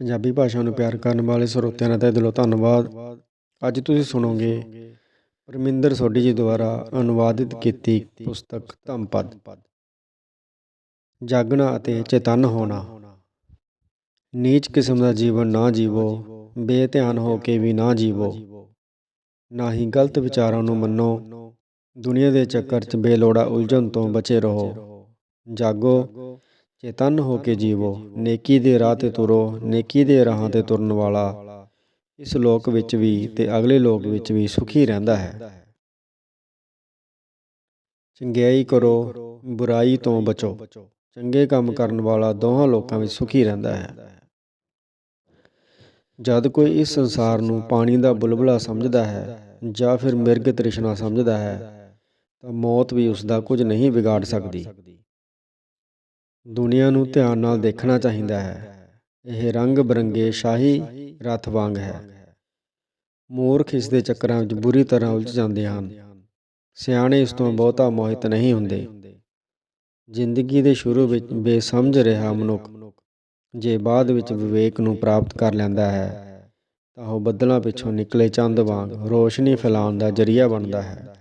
ਪੰਜਾਬੀ ਭਾਸ਼ਾ ਨੂੰ ਪਿਆਰ ਕਰਨ ਵਾਲੇ ਸਰੋਤਿਆਂ ਦਾ ਤਹਿ ਦਿਲੋਂ ਧੰਨਵਾਦ। ਅੱਜ ਤੁਸੀਂ ਸੁਣੋਗੇ ਪਰਮਿੰਦਰ ਸੋਢੀ ਜੀ ਦੁਆਰਾ ਅਨੁਵਾਦਿਤ ਕੀਤੀ ਪੁਸਤਕ ਧੰਮਪਦ ਜਾਗਣਾ ਅਤੇ ਚੇਤਨ ਹੋਣਾ। ਨੀਚ ਕਿਸਮ ਦਾ ਜੀਵਨ ਨਾ ਜੀਵੋ, ਬੇਧਿਆਨ ਹੋ ਕੇ ਵੀ ਨਾ ਜੀਵੋ। ਨਾ ਹੀ ਗਲਤ ਵਿਚਾਰਾਂ ਨੂੰ ਮੰਨੋ। ਦੁਨੀਆ ਦੇ ਚੱਕਰ 'ਚ ਬੇਲੋੜਾ ਉਲਝਣ ਤੋਂ ਬਚੇ ਰਹੋ। ਜਾਗੋ ਚੇਤੰਨ ਹੋ ਕੇ ਜੀਵੋ, ਨੇਕੀ ਦੇ ਰਾਹ ਤੇ ਤੁਰੋ, ਨੇਕੀ ਦੇ ਰਾਹਾਂ ਤੇ ਤੁਰਨ ਵਾਲਾ। ਇਸ ਲੋਕ ਵਿੱਚ ਵੀ ਤੇ ਅਗਲੇ ਲੋਕ ਵਿੱਚ ਵੀ ਸੁਖੀ ਰਹਿੰਦਾ ਹੈ। ਚੰਗਿਆਈ ਕਰੋ, ਬੁਰਾਈ ਤੋਂ ਬਚੋ। ਚੰਗੇ ਕੰਮ ਕਰਨ ਵਾਲਾ ਦੋਹਾਂ ਲੋਕਾਂ ਵਿੱਚ ਸੁਖੀ ਰਹਿੰਦਾ ਹੈ। ਜਦ ਕੋਈ ਇਸ ਸੰਸਾਰ ਨੂੰ ਪਾਣੀ ਦਾ ਬੁਲਬੁਲਾ ਸਮਝਦਾ ਹੈ ਜਾਂ ਫਿਰ ਮਿਰਗ ਤ੍ਰਿਸ਼ਨਾ ਸਮਝਦਾ ਹੈ, ਤਾਂ ਮੌਤ ਵੀ ਉਸ ਦਾ ਕੁਝ ਨਹੀਂ ਵਿਗਾੜ ਸਕਦੀ। ਦੁਨੀਆ ਨੂੰ ਧਿਆਨ ਨਾਲ ਦੇਖਣਾ ਚਾਹੀਦਾ ਹੈ। ਇਹ ਰੰਗ ਬਰੰਗੇ ਸ਼ਾਹੀ ਰਥ ਵਾਂਗ ਹੈ। ਮੂਰਖ ਇਸ ਦੇ ਚੱਕਰਾਂ ਵਿੱਚ ਬੁਰੀ ਤਰ੍ਹਾਂ ਉਲਝ ਜਾਂਦੇ ਹਨ। ਸਿਆਣੇ ਇਸ ਤੋਂ ਬਹੁਤਾ ਮੋਹਿਤ ਨਹੀਂ ਹੁੰਦੇ। ਜ਼ਿੰਦਗੀ ਦੇ ਸ਼ੁਰੂ ਵਿੱਚ ਬੇਸਮਝ ਰਿਹਾ ਮਨੁੱਖ, ਜੇ ਬਾਅਦ ਵਿੱਚ ਵਿਵੇਕ ਨੂੰ ਪ੍ਰਾਪਤ ਕਰ ਲੈਂਦਾ ਹੈ, ਤਾਂ ਉਹ ਬੱਦਲਾਂ ਪਿੱਛੋਂ ਨਿਕਲੇ ਚੰਦ ਵਾਂਗ ਰੋਸ਼ਨੀ ਫੈਲਾਉਣ ਦਾ ਜ਼ਰੀਆ ਬਣਦਾ ਹੈ।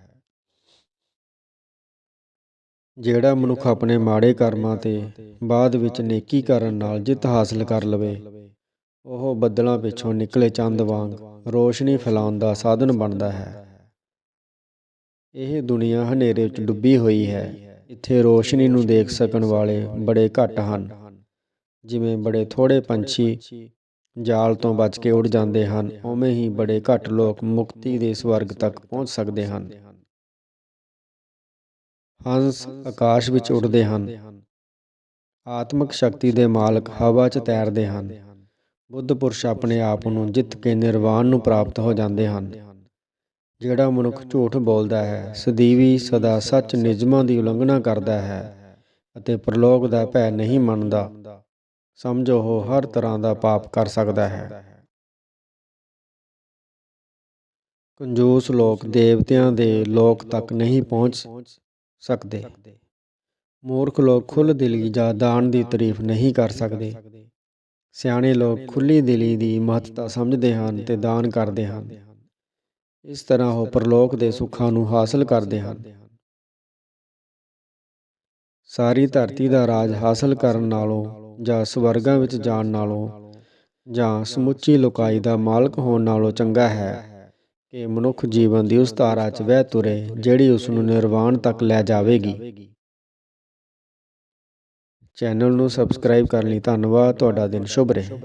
ਜਿਹੜਾ ਮਨੁੱਖ ਆਪਣੇ ਮਾੜੇ ਕਰਮਾਂ ਤੇ ਬਾਅਦ ਵਿੱਚ ਨੇਕੀ ਕਰਨ ਨਾਲ ਜਿੱਤ ਹਾਸਲ ਕਰ ਲਵੇ, ਉਹ ਬੱਦਲਾਂ ਪਿੱਛੋਂ ਨਿਕਲੇ ਚੰਦ ਵਾਂਗ ਰੋਸ਼ਨੀ ਫੈਲਾਉਣ ਦਾ ਸਾਧਨ ਬਣਦਾ ਹੈ। ਇਹ ਦੁਨੀਆ ਹਨੇਰੇ ਵਿੱਚ ਡੁੱਬੀ ਹੋਈ ਹੈ। ਇੱਥੇ ਰੋਸ਼ਨੀ ਨੂੰ ਦੇਖ ਸਕਣ ਵਾਲੇ ਬੜੇ ਘੱਟ ਹਨ। ਜਿਵੇਂ ਬੜੇ ਥੋੜੇ ਪੰਛੀ ਜਾਲ ਤੋਂ ਬਚ ਕੇ ਉੱਡ ਜਾਂਦੇ ਹਨ, ਉਵੇਂ ਹੀ ਬੜੇ ਘੱਟ ਲੋਕ ਮੁਕਤੀ ਦੇ ਸਵਰਗ ਤੱਕ ਪਹੁੰਚ ਸਕਦੇ ਹਨ। ਹੰਸ ਆਕਾਸ਼ ਵਿੱਚ ਉੱਡਦੇ ਹਨ। ਆਤਮਿਕ ਸ਼ਕਤੀ ਦੇ ਮਾਲਕ ਹਵਾ 'ਚ ਤੈਰਦੇ ਹਨ। ਬੁੱਧ ਪੁਰਸ਼ ਆਪਣੇ ਆਪ ਨੂੰ ਜਿੱਤ ਕੇ ਨਿਰਵਾਣ ਨੂੰ ਪ੍ਰਾਪਤ ਹੋ ਜਾਂਦੇ ਹਨ। ਜਿਹੜਾ ਮਨੁੱਖ ਝੂਠ ਬੋਲਦਾ ਹੈ, ਸਦੀਵੀ ਸਦਾ ਸੱਚ ਨਿਯਮਾਂ ਦੀ ਉਲੰਘਣਾ ਕਰਦਾ ਹੈ ਅਤੇ ਪ੍ਰਲੋਕ ਦਾ ਭੈ ਨਹੀਂ ਮੰਨਦਾ, ਸਮਝੋ ਉਹ ਹਰ ਤਰ੍ਹਾਂ ਦਾ ਪਾਪ ਕਰ ਸਕਦਾ ਹੈ। ਕੰਜੂਸ ਲੋਕ ਦੇਵਤਿਆਂ ਦੇ ਲੋਕ ਤੱਕ ਨਹੀਂ ਪਹੁੰਚ ਸਕਦੇ। ਮੂਰਖ ਲੋਕ ਖੁੱਲ੍ਹ ਦਿਲੀ ਜਾਂ ਦਾਨ ਦੀ ਤਾਰੀਫ ਨਹੀਂ ਕਰ ਸਕਦੇ। ਸਿਆਣੇ ਲੋਕ ਖੁੱਲੀ ਦਿਲੀ ਦੀ ਮਹੱਤਤਾ ਸਮਝਦੇ ਹਨ ਤੇ ਦਾਨ ਕਰਦੇ ਹਨ। ਇਸ ਤਰ੍ਹਾਂ ਉਹ ਪਰਲੋਕ ਦੇ ਸੁੱਖਾਂ ਨੂੰ ਹਾਸਲ ਕਰਦੇ ਹਨ। ਸਾਰੀ ਧਰਤੀ ਦਾ ਰਾਜ ਹਾਸਲ ਕਰਨ ਨਾਲੋਂ ਜਾਂ ਸਵਰਗਾਂ ਵਿੱਚ ਜਾਣ ਨਾਲੋਂ ਜਾਂ ਸਮੁੱਚੀ ਲੋਕਾਈ ਦਾ ਮਾਲਕ ਹੋਣ ਨਾਲੋਂ ਚੰਗਾ ਹੈ। ਕਿ ਮਨੁੱਖ ਜੀਵਨ ਦੀ ਉਸ ਧਾਰਾ 'ਚ ਵਹਿ ਤੁਰੇ, ਜਿਹੜੀ ਉਸ ਨੂੰ ਨਿਰਵਾਣ ਤੱਕ ਲੈ ਜਾਵੇਗੀ। ਚੈਨਲ ਨੂੰ ਸਬਸਕ੍ਰਾਈਬ ਕਰਨ ਲਈ ਧੰਨਵਾਦ। ਤੁਹਾਡਾ ਦਿਨ ਸ਼ੁਭ ਰਹੇ।